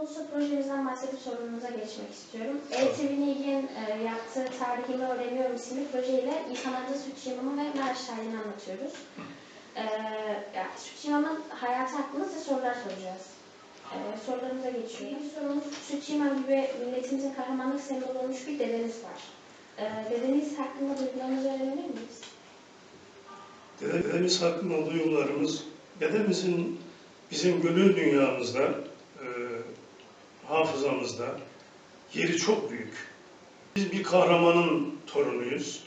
olursa projenizden bahsedip sorunuza geçmek istiyorum. ETV'nin e, yaptığı Tarihimi Öğreniyorum isimli projeyle İnsanlarda Süt Çiğneme ve Meraş tarihini anlatıyoruz. E, yani Süt Çiğneme'nin hayatı hakkında size sorular soracağız. E, sorularımıza geçiyorum. Bir sorumuz Süt Çiğneme gibi milletimizin kahramanlık sembolü olmuş bir dedeniz var. E, dedeniz hakkında duygularınızı öğrenebilir miyiz? Dedemiz hakkında duygularımız, dedemizin bizim gönül dünyamızda, hafızamızda yeri çok büyük. Biz bir kahramanın torunuyuz.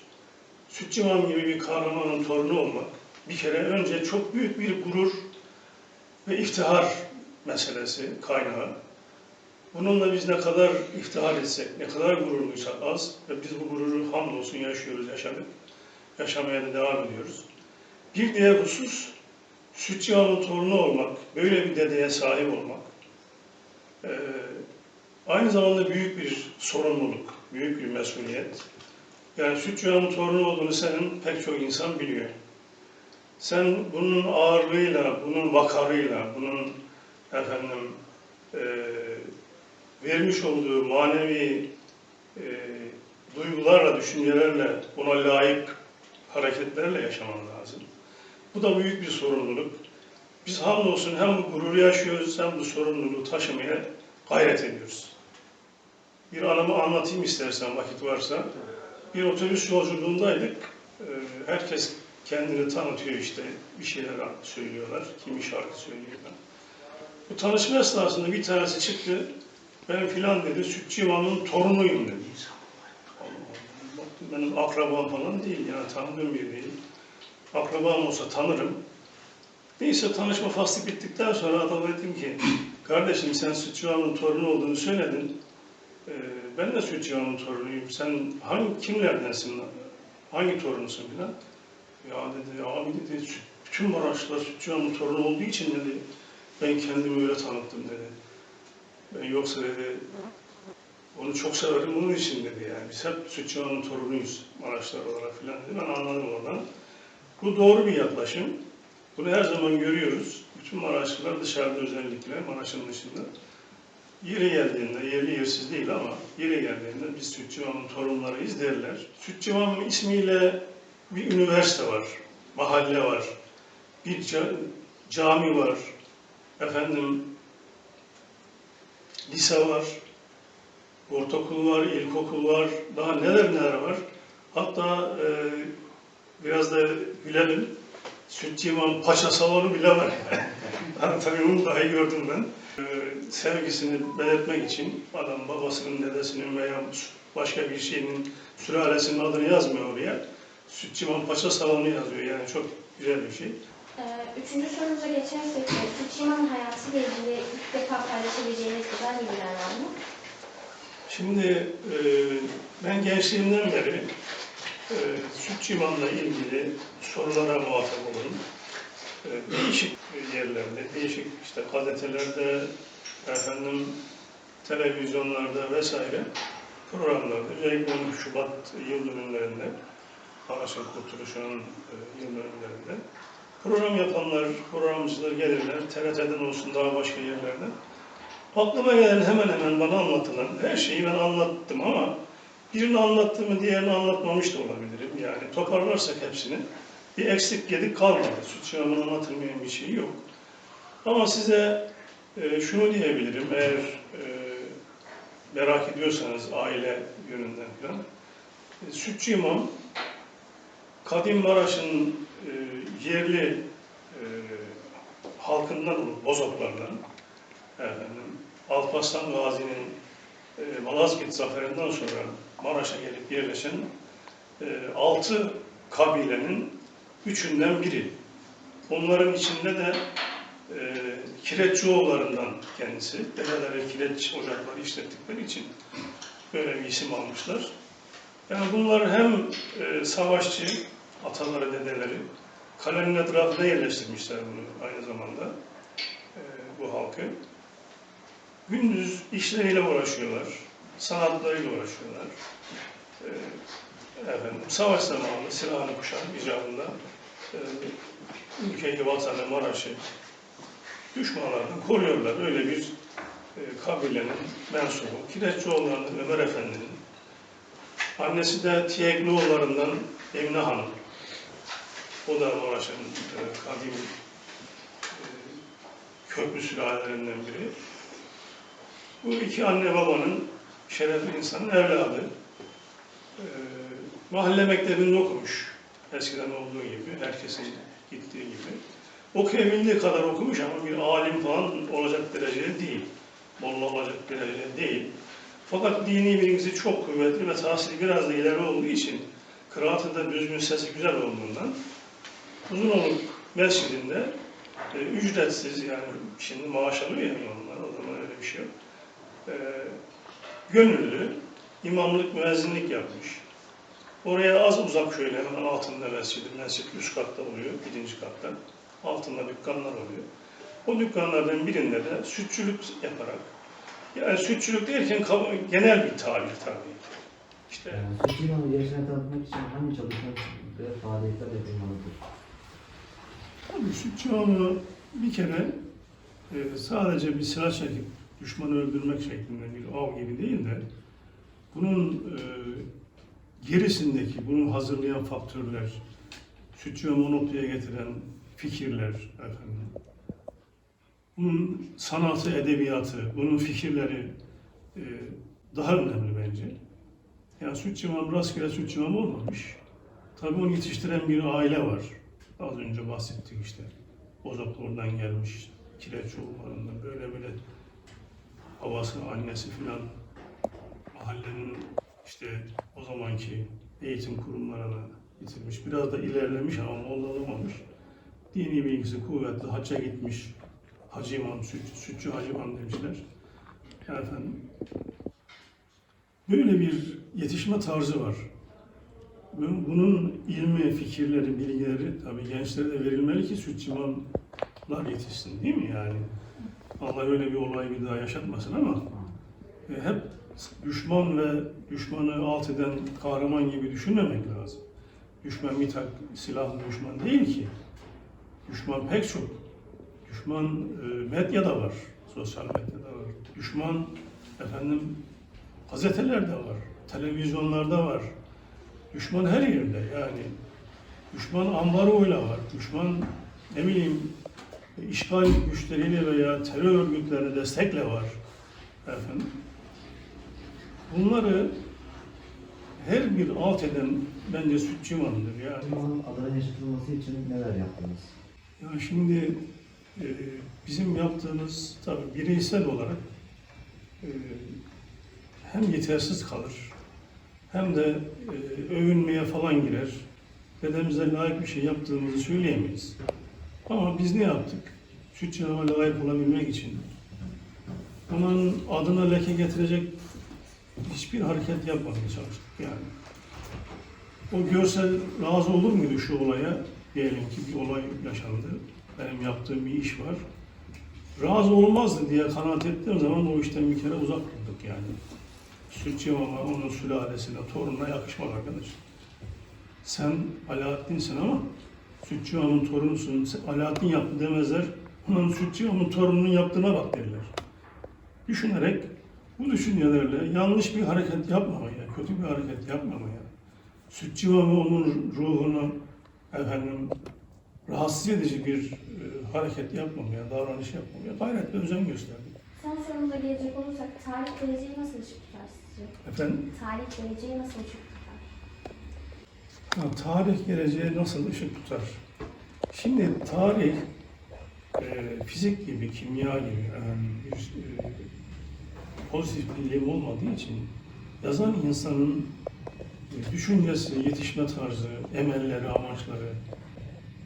Sütçüman gibi bir kahramanın torunu olmak bir kere önce çok büyük bir gurur ve iftihar meselesi, kaynağı. Bununla biz ne kadar iftihar etsek, ne kadar gururluysak az ve biz bu gururu hamdolsun yaşıyoruz, yaşadık. Yaşamaya da devam ediyoruz. Bir diğer husus, Sütçü Han'ın torunu olmak, böyle bir dedeye sahip olmak. Ee, aynı zamanda büyük bir sorumluluk, büyük bir mesuliyet. Yani Sütçü Han'ın torunu olduğunu senin pek çok insan biliyor. Sen bunun ağırlığıyla, bunun vakarıyla, bunun efendim e, vermiş olduğu manevi e, duygularla, düşüncelerle, buna layık hareketlerle yaşaman lazım. Bu da büyük bir sorumluluk. Biz hamdolsun hem bu gururu yaşıyoruz hem bu sorumluluğu taşımaya gayret ediyoruz. Bir anımı anlatayım istersen vakit varsa. Bir otobüs yolculuğundaydık. Ee, Herkes kendini tanıtıyor işte. Bir şeyler söylüyorlar. Kimi şarkı söylüyorlar. Bu tanışma esnasında bir tanesi çıktı. Ben filan dedi, Sütçü İmam'ın torunuyum dedi. Benim akrabam falan değil yani tanıdığım biri değil. Akrabam olsa tanırım. Neyse tanışma faslı bittikten sonra adama dedim ki kardeşim sen Sütçü Hanım'ın torunu olduğunu söyledin. Ee, ben de Sütçü Hanım'ın torunuyum. Sen hangi kimlerdensin? Hangi torunusun filan? Ya dedi abi dedi "Süt- bütün Maraşlılar Sütçü Hanım'ın torunu olduğu için dedi ben kendimi öyle tanıttım dedi. Ben yoksa dedi onu çok severim bunun için dedi yani. Biz hep Sütçü Hanım'ın torunuyuz Maraşlar olarak filan dedi. Ben anladım oradan. Bu doğru bir yaklaşım. Bunu her zaman görüyoruz. Bütün Maraşlılar dışarıda özellikle Maraş'ın dışında yeri geldiğinde, yerli yersiz değil ama yeri geldiğinde biz Sütçüvan'ın torunlarıyız derler. Sütçüvan ismiyle bir üniversite var, mahalle var, bir ca- cami var, efendim lise var, ortaokul var, ilkokul var, daha neler neler var. Hatta e, biraz da gülelim. Sütçü İmam Paşa salonu bile var. yani tabii onu dahi gördüm ben. Ee, sevgisini belirtmek için adam babasının, dedesinin veya başka bir şeyin sülalesinin adını yazmıyor oraya. Sütçü İmam Paşa salonu yazıyor. Yani çok güzel bir şey. E, üçüncü sorumuza geçersek, e, Süt Çiğneme'nin hayatıyla ilgili ilk defa paylaşabileceğiniz güzel bilgiler var mı? Şimdi e, ben gençliğimden beri e, Sütçü İmam'la ilgili sorulara muhatap olurum. Değişik yerlerde, değişik işte gazetelerde, efendim televizyonlarda vesaire programlarda, özellikle 13 Şubat yıl dönümlerinde, Maraş'ın Kurtuluşu'nun e, yıl dönümlerinde program yapanlar, programcılar gelirler, TRT'den olsun daha başka yerlerden. Aklıma gelen hemen hemen bana anlatılan her şeyi ben anlattım ama birini anlattığımı diğerini anlatmamış da olabilirim. Yani toparlarsak hepsini bir eksik yedik kalmadı. Süt Şahım'ın anlatılmayan bir şey yok. Ama size e, şunu diyebilirim eğer e, merak ediyorsanız aile yönünden falan. E, Sütçü İmam Kadim Maraş'ın e, yerli e, halkından olup Bozoklardan efendim, Alparslan Gazi'nin e, Malazgirt zaferinden sonra Maraş'a gelip yerleşen e, altı kabilenin üçünden biri. Onların içinde de e, Kireççioğullarından kendisi. Dedeleri kireç ocakları işlettikleri için böyle bir isim almışlar. Yani bunlar hem e, savaşçı, ataları, dedeleri, kalenin etrafına yerleştirmişler bunu aynı zamanda e, bu halkı. Gündüz işleriyle uğraşıyorlar, sanatlarıyla uğraşıyorlar. E, efendim, savaş zamanında silahını kuşanıp icabında e, ülkeyi, vatanı, Maraş'ı düşmanlardan koruyorlar. Öyle bir e, kabilenin mensubu. Kireççioğullarından Ömer Efendi'nin. Annesi de Tiyeglioğullarından Emine Hanım. O da Maraş'ın e, kadim e, köklü sülalelerinden biri. Bu iki anne babanın şerefli insanın evladı. E, mahalle mektebinde okumuş. Eskiden olduğu gibi, herkesin gittiği gibi. Okuyabildiği kadar okumuş ama bir alim falan olacak derecede değil. Molla olacak derecede değil. Fakat dini bilgisi çok kuvvetli ve tahsili biraz da ileri olduğu için kıraatı da düzgün, sesi güzel olduğundan Uzunoluk Mescidinde e, ücretsiz yani şimdi maaş alıyor ya imamlar o zaman öyle bir şey yok. E, gönüllü imamlık müezzinlik yapmış. Oraya az uzak şöyle hemen altında mescidi. Mescid üst katta oluyor, birinci katta. Altında dükkanlar oluyor. O dükkanlardan birinde de sütçülük yaparak, yani sütçülük derken genel bir tabir tabii. İşte Yani Süt İmamı gençlerine tanıtmak için hangi çalışma ve faaliyetler yapılmalıdır? Tabii sütçü onu bir kere e, sadece bir silah çekip düşmanı öldürmek şeklinde bir av gibi değil de bunun e, gerisindeki, bunu hazırlayan faktörler, sütçü ve noktaya getiren fikirler efendim, bunun sanatı, edebiyatı, bunun fikirleri e, daha önemli bence. Yani sütçü imam rastgele sütçü imam olmamış. Tabii onu yetiştiren bir aile var. Az önce bahsettik işte. Bozok oradan gelmiş. Kireçoğullarından böyle böyle babası, annesi filan mahallenin işte o zamanki eğitim kurumlarına getirmiş. Biraz da ilerlemiş ama molla olamamış. Dini bilgisi kuvvetli, hacca gitmiş. Hacı imam, süt, sütçü hacı imam demişler. Efendim, böyle bir yetişme tarzı var. Bunun- ilmi, fikirleri, bilgileri tabii gençlere de verilmeli ki sütçü imamlar yetişsin değil mi yani? Allah öyle bir olay bir daha yaşatmasın ama e, hep düşman ve düşmanı alt eden kahraman gibi düşünmemek lazım. Düşman bir tak silahlı düşman değil ki. Düşman pek çok. Düşman e, medyada var, sosyal medyada var. Düşman efendim gazetelerde var, televizyonlarda var. Düşman her yerde yani. Düşman ambaroyla var. Düşman ne bileyim işgal güçleriyle veya terör örgütlerine destekle var. Efendim. Bunları her bir alt eden bence sütçü imandır. Yani İmamın adına yaşatılması için neler yaptınız? ya şimdi e, bizim yaptığımız tabii bireysel olarak e, hem yetersiz kalır hem de e, övünmeye falan girer. Dedemize layık bir şey yaptığımızı söyleyemeyiz. Ama biz ne yaptık? Süt canavarına layık olabilmek için onun adına leke getirecek hiçbir hareket yapmamaya çalıştık yani. O görsel razı olur muydu şu olaya? Diyelim ki bir olay yaşandı. Benim yaptığım bir iş var. Razı olmazdı diye kanaat ettiğim zaman o işten bir kere uzak durduk yani. Sütçü ama onun sülalesine, torununa yakışmaz arkadaş. Sen Alaaddin'sin ama Sütçü Hanım'ın torunusun. Alaaddin yaptı demezler. Onun Sütçü Hanım'ın torununun yaptığına bak derler. Düşünerek bu düşüncelerle yanlış bir hareket yapmamaya, kötü bir hareket yapmamaya, Sütçü onun ruhunu efendim rahatsız edici bir e, hareket yapmamaya, davranış yapmamaya gayret ve özen gösterdik. Son sorumuza gelecek olursak tarih geleceği nasıl ışık tutar sizce? Efendim, Tarih geleceği nasıl ışık tutar? ha, tarih geleceğe nasıl ışık tutar? Şimdi tarih e, fizik gibi, kimya gibi yani bir e, pozitif bir ilim olmadığı için yazan insanın e, düşüncesi, yetişme tarzı, emelleri, amaçları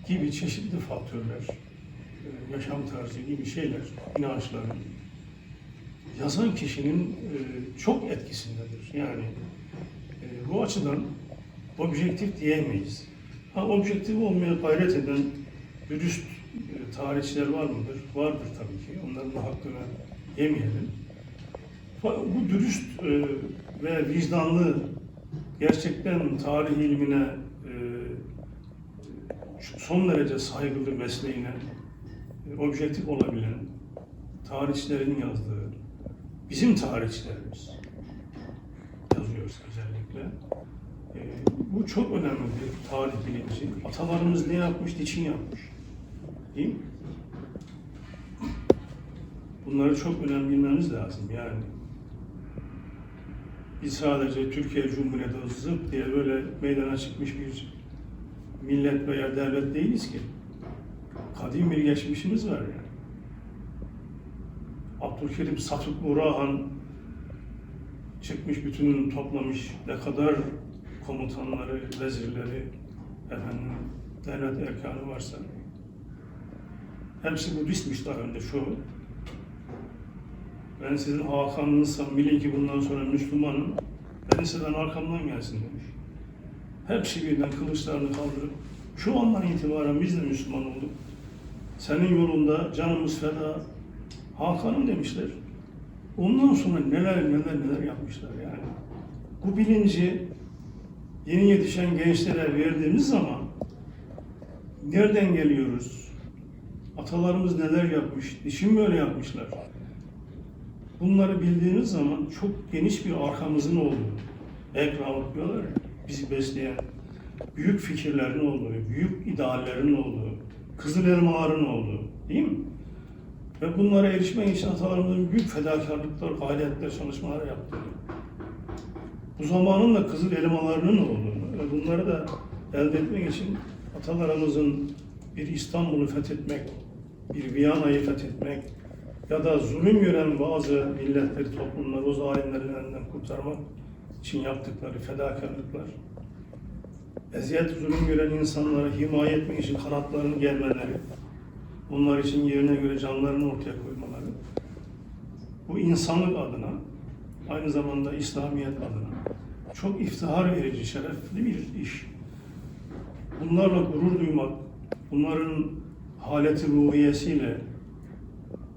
gibi çeşitli faktörler, e, yaşam tarzı gibi şeyler, inançları yazan kişinin e, çok etkisindedir. Yani bu açıdan objektif diyemeyiz. Ha objektif olmaya gayret eden dürüst tarihçiler var mıdır? Vardır tabii ki. Onların hakkını yemeyelim. Bu dürüst e, ve vicdanlı gerçekten tarih ilmine e, son derece saygılı mesleğine e, objektif olabilen tarihçilerin yazdığı bizim tarihçilerimiz yazıyoruz özellikle. Bu çok önemli bir tarih bilinci. Atalarımız ne yapmış, niçin yapmış? Değil mi? Bunları çok önemli bilmemiz lazım yani. Biz sadece Türkiye Cumhuriyeti zıp diye böyle meydana çıkmış bir millet veya devlet değiliz ki. Kadim bir geçmişimiz var yani. Abdülkerim Satuk Burahan çıkmış bütününü toplamış ne kadar komutanları, vezirleri, efendim, devlet erkanı varsa hepsi Budistmiş daha önce şu. Ben sizin Hakan'ınızsam bilin ki bundan sonra Müslümanım. Ben sizden arkamdan gelsin demiş. Hepsi birden kılıçlarını kaldırıp şu andan itibaren biz de Müslüman olduk. Senin yolunda canımız feda Hakan'ım demişler. Ondan sonra neler neler neler yapmışlar yani. Bu bilinci yeni yetişen gençlere verdiğimiz zaman nereden geliyoruz? Atalarımız neler yapmış? Niçin böyle yapmışlar? Bunları bildiğimiz zaman çok geniş bir arkamızın olduğu, ekranlık diyorlar bizi besleyen büyük fikirlerin olduğu, büyük ideallerin olduğu, kızıl elmaların olduğu, değil mi? Ve bunlara erişmek için atalarımızın büyük fedakarlıklar, gayretler, çalışmalar yaptığını, bu zamanın da kızıl elmalarının olduğunu ve bunları da elde etmek için atalarımızın bir İstanbul'u fethetmek, bir Viyana'yı fethetmek ya da zulüm gören bazı milletleri, toplumları o zalimlerin elinden kurtarmak için yaptıkları fedakarlıklar, eziyet, zulüm gören insanlara himaye etmek için kanatlarını germeleri, bunlar için yerine göre canlarını ortaya koymaları, bu insanlık adına, aynı zamanda İslamiyet adına çok iftihar verici, şerefli bir iş. Bunlarla gurur duymak, bunların haleti ruhiyesiyle,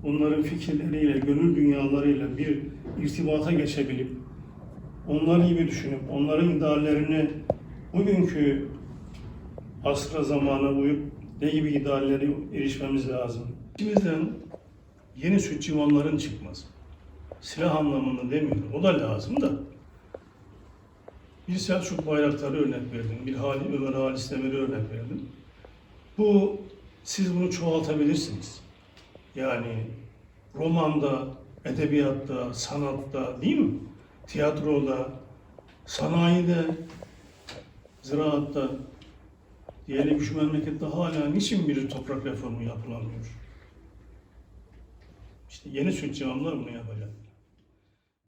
onların fikirleriyle, gönül dünyalarıyla bir irtibata geçebilip, onlar gibi düşünüp, onların ideallerini bugünkü asra zamana uyup ne gibi ideallere erişmemiz lazım. İçimizden yeni süt civanların çıkması. Silah anlamında demiyorum. O da lazım da. Bir Selçuk Bayraktar'ı örnek verdim. Bir Hali, Ömer Halis Demir'i örnek verdim. Bu, siz bunu çoğaltabilirsiniz. Yani romanda, edebiyatta, sanatta değil mi? Tiyatroda, sanayide, ziraatta diyelim şu memlekette hala niçin bir toprak reformu yapılamıyor? İşte yeni süt civanlar bunu yapacak.